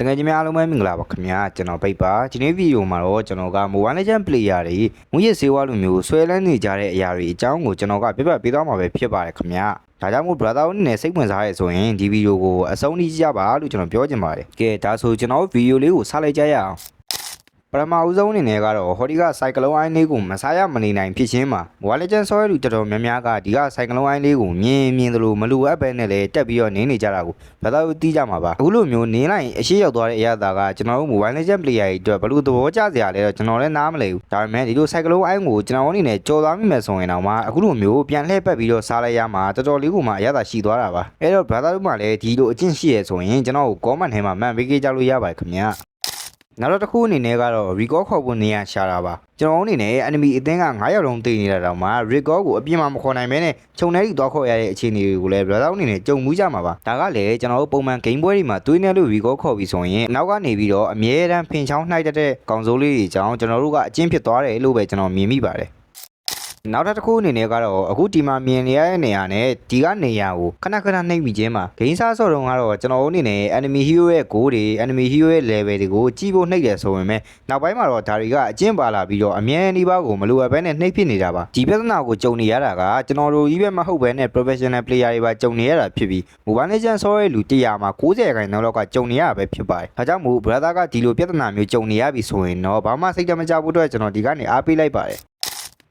တကယ်ကြီးများအားလုံးပဲမင်္ဂလာပါခင်ဗျာကျွန်တော်ပိတ်ပါဒီနေ့ဗီဒီယိုမှာတော့ကျွန်တော်က Mobile Legends player တွေငွေရစေဝါလိုမျိုးဆွဲလန်းနေကြတဲ့အရာတွေအကြောင်းကိုကျွန်တော်ကပြပြပေးသွားမှာပဲဖြစ်ပါတယ်ခင်ဗျာဒါကြောင့်မို့ brother အနေနဲ့စိတ်ဝင်စားရဲဆိုရင်ဒီဗီဒီယိုကိုအဆုံးထိကြည့်ကြပါလို့ကျွန်တော်ပြောချင်ပါတယ်ကဲဒါဆိုကျွန်တော်ဗီဒီယိုလေးကိုဆက်လိုက်ကြရအောင် ပထမဦးဆုံးအနေနဲ့ကတော့ဟောဒီကစိုက်ကလုံးအိုင်းလေးကိုမစားရမနေနိုင်ဖြစ်ချင်းမှာ Mobile Legends ဆော်ရလူတော်တော်များများကဒီကစိုက်ကလုံးအိုင်းလေးကိုမြင်မြင်သလိုမလိုအပ်ပဲနဲ့လည်းတက်ပြီးတော့နင်းနေကြတာကိုဘာသာသိကြမှာပါအခုလိုမျိုးနင်းလိုက်ရင်အရှိရောက်သွားတဲ့အရာသာကကျွန်တော်တို့ Mobile Legends player တွေအတွက်ဘလို့သဘောကျစရာလဲတော့ကျွန်တော်လည်းနားမလည်ဘူးဒါပေမဲ့ဒီလို cyclone အိုင်းကိုကျွန်တော်အနေနဲ့ကြော်သွားမိမယ်ဆိုရင်တော့မှအခုလိုမျိုးပြန်လှည့်ပတ်ပြီးတော့စားလိုက်ရမှာတော်တော်လေးကိုမှအရာသာရှိသွားတာပါအဲ့တော့ brother တို့မှလည်းဒီလိုအကျင့်ရှိရဆိုရင်ကျွန်တော်ကို comment ထဲမှာမှန်ပေးကြလို့ရပါတယ်ခင်ဗျာ နောက်တော့တစ်ခုအနေနဲ့ကတော့ record ခေါ်ဖို့နေရရှာတာပါကျွန်တော်အနေနဲ့ enemy အသင်းက9ရောက်လုံးတည်နေတာတောင်မှ record ကိုအပြင်းမမခေါ်နိုင်မဲနဲ့ခြုံထဲထိသွားခေါ်ရတဲ့အခြေအနေတွေကိုလည်း brother အနေနဲ့ကြုံမှုကြမှာပါဒါကလည်းကျွန်တော်တို့ပုံမှန် game ပွဲတွေမှာတွေးနေလို့ record ခေါ်ပြီးဆိုရင်နောက်ကနေပြီးတော့အမြဲတမ်းဖင်ချောင်းနှိုက်တတ်တဲ့ကောင်စိုးလေးတွေကြောင့်ကျွန်တော်တို့ကအကျင့်ဖြစ်သွားတယ်လို့ပဲကျွန်တော်မြင်မိပါတယ် နောက်ထပ်တစ်ခုအနေနဲ့ကတော့အခုဒီမှာမြင်နေရတဲ့နေရာနဲ့ဒီကနေရာကိုခဏခဏနှိပ်မိခြင်းမှာဂိမ်းစားဆော့တုံးကတော့ကျွန်တော်တို့အနေနဲ့ enemy hero ရဲ့ goal တွေ enemy hero ရဲ့ level တွေကိုကြည့်ဖို့နှိပ်တယ်ဆိုရင်ပဲနောက်ပိုင်းမှာတော့ဒါတွေကအကျင့်ပါလာပြီးတော့အမြဲတမ်းဒီပါကိုမလိုအပ်ဘဲနဲ့နှိပ်ဖြစ်နေတာပါဒီပြဿနာကိုကြုံနေရတာကကျွန်တော်တို့ကြီးပဲမဟုတ်ဘဲနဲ့ professional player တွေပါကြုံနေရတာဖြစ်ပြီး mobile legend ဆော့ရဲ့လူ100မှာ90ခိုင်နှုန်းလောက်ကကြုံနေရတာပဲဖြစ်ပါတယ်ဒါကြောင့်မို့ brother ကဒီလိုပြဿနာမျိုးကြုံနေရပြီဆိုရင်တော့ဘာမှစိတ်တမကြဘူးအတွက်ကျွန်တော်ဒီကနေအားပေးလိုက်ပါတယ်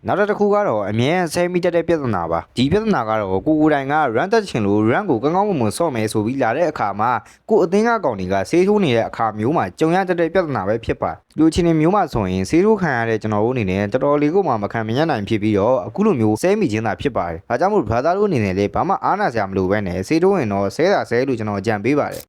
နောက်တစ်ခုကတော့အမြဲဆဲမိတက်တဲ့ပြဿနာပါဒီပြဿနာကတော့ကိုကိုတိုင်က run တက်ချင်လို့ run ကိုကောင်းကောင်းမွန်မွန်ဆော့မယ်ဆိုပြီးလာတဲ့အခါမှာကိုအသင်းကကောင်တွေကဆေးထိုးနေတဲ့အခါမျိုးမှာကြုံရတတ်တဲ့ပြဿနာပဲဖြစ်ပါလူချင်းတွေမျိုးမှာဆိုရင်ဆေးထိုးခံရတဲ့ကျွန်တော်တို့အနေနဲ့တော်တော်လေးကိုမှမခံမရနိုင်ဖြစ်ပြီးတော့အခုလိုမျိုးဆဲမိခြင်းသာဖြစ်ပါတယ်ဒါကြောင့်မို့ brother တို့အနေနဲ့လည်းဘာမှအားနာစရာမလိုပဲနဲ့ဆေးထိုးရင်တော့ဆဲတာဆဲလို့ကျွန်တော်ကြံပေးပါတယ်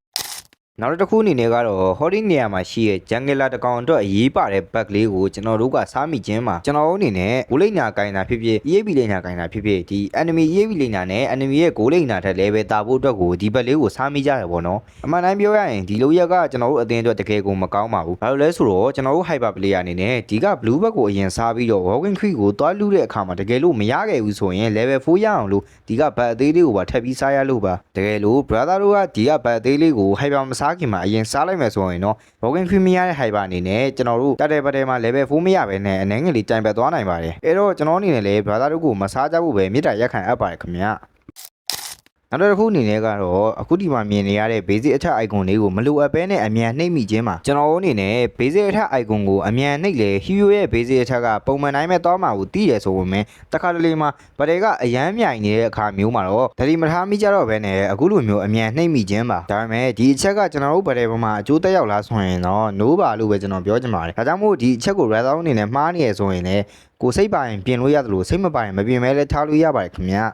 နောက်တစ်ခုအနေနဲ့ကတော့ဟောဒီနေရာမှာရှိတဲ့ဂျန်ဂလာတကောင်အတွက်အရေးပါတဲ့ဘက်ကလေးကိုကျွန်တော်တို့ကစားမိခြင်းမှာကျွန်တော်တို့အနေနဲ့ဂိုးလိန်နာကိုင်တာဖြစ်ဖြစ် EAB လိန်နာကိုင်တာဖြစ်ဖြစ်ဒီ enemy EAB လိန်နာနဲ့ enemy ရဲ့ဂိုးလိန်နာထက်လည်းပဲတာဖို့အတွက်ကိုဒီဘက်လေးကိုစားမိကြတယ်ပေါ့နော်အမှန်တမ်းပြောရရင်ဒီလိုရက်ကကျွန်တော်တို့အသင်းအတွက်တကယ်ကိုမကောင်းပါဘူးဘာလို့လဲဆိုတော့ကျွန်တော်တို့ hyper player အနေနဲ့ဒီက blue back ကိုအရင်စားပြီးတော့ walking tree ကိုတွားလူတဲ့အခါမှာတကယ်လို့မရခဲ့ဘူးဆိုရင် level 4ရအောင်လို့ဒီကဘတ်အသေးလေးကိုပါထပ်ပြီးစားရလို့ပါတကယ်လို့ brother တို့ကဒီကဘတ်အသေးလေးကို hyper မစားခင်မှာအရင်စားလိုက်မယ်ဆိုရင်တော့ walking tree မရတဲ့ hyper အနေနဲ့ကျွန်တော်တို့တက်တဲ့ပတ်တဲ့မှာ level 4မရဘဲနဲ့အနေငယ်လေးတိုင်ပတ်သွားနိုင်ပါတယ်အဲ့တော့ကျွန်တော်အနေနဲ့လည်း brother တို့ကိုမစားကြဖို့ပဲမေတ္တာရက်ခံအပ်ပါတယ်ခင်ဗျာ နောက်တစ်ခုအနေနဲ့ကတော့အခုဒီမှာမြင်နေရတဲ့ basic အထက် icon လေးကိုမလိုအပ်ဘဲနဲ့အမြန်နှိပ်မိခြင်းမှာကျွန်တော်တို့အနေနဲ့ basic အထက် icon ကိုအမြန်နှိပ်လေ hero ရဲ့ basic အထက်ကပုံမှန်တိုင်းပဲသွားမှာကိုသိရဆိုပေမဲ့တခါတလေမှာဗတဲကအရန်မြိုင်နေတဲ့အခါမျိုးမှာတော့ဒါဒီမထားမိကြတော့ဘဲနဲ့အခုလိုမျိုးအမြန်နှိပ်မိခြင်းပါဒါပေမဲ့ဒီအချက်ကကျွန်တော်တို့ဗတဲပေါ်မှာအကျိုးတက်ရောက်လာဆိုရင်တော့ no ပါလို့ပဲကျွန်တော်ပြောချင်ပါတယ်ဒါကြောင့်မို့ဒီအချက်ကို rather အနေနဲ့မှားနေရဆိုရင်လည်းကိုစိတ်ပါရင်ပြင်လို့ရတယ်လို့စိတ်မပါရင်မပြင်မဲလဲထားလို့ရပါတယ်ခင်ဗျာ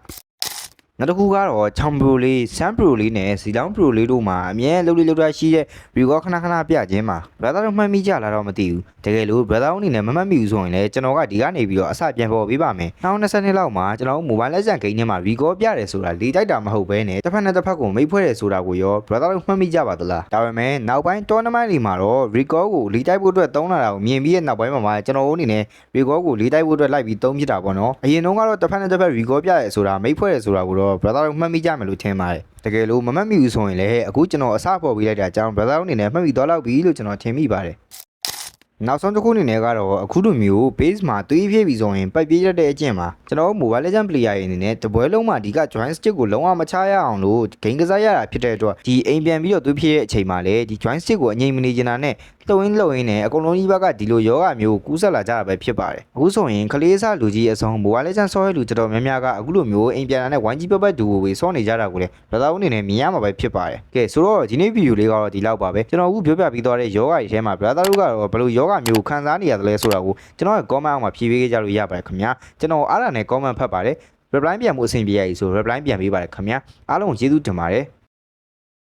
နောက်တစ်ခုကတော့ချောင်ပရိုလေးဆမ်ပရိုလေးနဲ့ဇီလောင်းပရိုလေးတို့မှာအမြဲလှုပ်လေးလှုပ်တာရှိတဲ့ရီကောခဏခဏပြခြင်းမှာ brother တို့မှတ်မိကြလားတော့မသိဘူးတကယ်လို့ brother အနေနဲ့မမှတ်မိဘူးဆိုရင်လည်းကျွန်တော်ကဒီကနေပြီးတော့အစပြန်ပေါ်ပေးပါမယ်2020နှစ်လောက်မှာကျွန်တော် mobile legend game ထဲမှာ recall ပြတယ်ဆိုတာလေးတိုက်တာမဟုတ်ဘဲနဲ့တစ်ဖက်နဲ့တစ်ဖက်ကိုမိတ်ဖွဲ့တယ်ဆိုတာကိုရော brother တို့မှတ်မိကြပါသလားဒါပေမဲ့နောက်ပိုင်း tournament တွေမှာတော့ recall ကိုလေးတိုက်ဖို့အတွက်သုံးလာတာကိုမြင်ပြီးတဲ့နောက်ပိုင်းမှာကျွန်တော်တို့အနေနဲ့ recall ကိုလေးတိုက်ဖို့အတွက်လိုက်ပြီးသုံးဖြစ်တာပေါ့နော်အရင်တုန်းကတော့တစ်ဖက်နဲ့တစ်ဖက် recall ပြတယ်ဆိုတာမိတ်ဖွဲ့တယ်ဆိုတာကိုတော့ brother တို့မှတ်မိကြမယ်လို့ထင်ပါတယ်တကယ်လို့မမှတ်မိဘူးဆိုရင်လည်းအခုကျွန်တော်အစပေါ်ပေးလိုက်တာအကြောင်း brother တို့အနေနဲ့မှတ်မိသွားလောက်ပြီလို့ကျွန်တော်ထင်မိပါတယ်နောက်ဆုံးတစ်ခုအနေနဲ့ကတော့အခုလိုမျိုး base မှာသွေးပြေးပြီဆိုရင်ပိုက်ပြေးရတဲ့အကျင့်မှာကျွန်တော်တို့ mobile legend player တွေအနေနဲ့တပွဲလုံးမှာဒီက join stick ကိုလုံးဝမချရအောင်လို့ game ကစားရတာဖြစ်တဲ့အတွက်ဒီအိမ်ပြန်ပြီးတော့သွေးပြေးတဲ့အချိန်မှာလည်းဒီ join stick ကိုအငြိမ်မနေချင်တာနဲ့လှုပ်ရင်းလှုပ်ရင်းနဲ့အကုန်လုံးကြီးဘက်ကဒီလိုယောဂမျိုးကိုကူးဆက်လာကြတာပဲဖြစ်ပါတယ်အခုဆိုရင်ကလေးစားလူကြီးအစုံ mobile legend ဆော့ရလူတော်တော်များများကအခုလိုမျိုးအိမ်ပြန်လာတဲ့ဝိုင်းကြီးပပတ်ဒူကိုပဲဆော့နေကြတာကိုလည်းဘာသာဦးအနေနဲ့မြင်ရမှာပဲဖြစ်ပါတယ်ကဲဆိုတော့ဒီနေ့ဗီဒီယိုလေးကတော့ဒီလောက်ပါပဲကျွန်တော်အခုပြောပြပြီးသွားတဲ့ယောဂတွေထဲမှာ brother တို့ကတော့ဘယ်လိုယောဂမျိုးခံစားနေရတယ်လဲဆိုတာကိုကျွန်တော်ရဲ့ comment အောက်မှာဖြေပေးခဲ့ကြလို့ရပါတယ်ခင်ဗျာကျွန်တော်အားရနဲ့ comment ဖတ်ပါတယ် reply ပြန်မှုအဆင်ပြေရည်ဆို reply ပြန်ပေးပါတယ်ခင်ဗျာအားလုံးကိုကျေးဇူးတင်ပါတယ်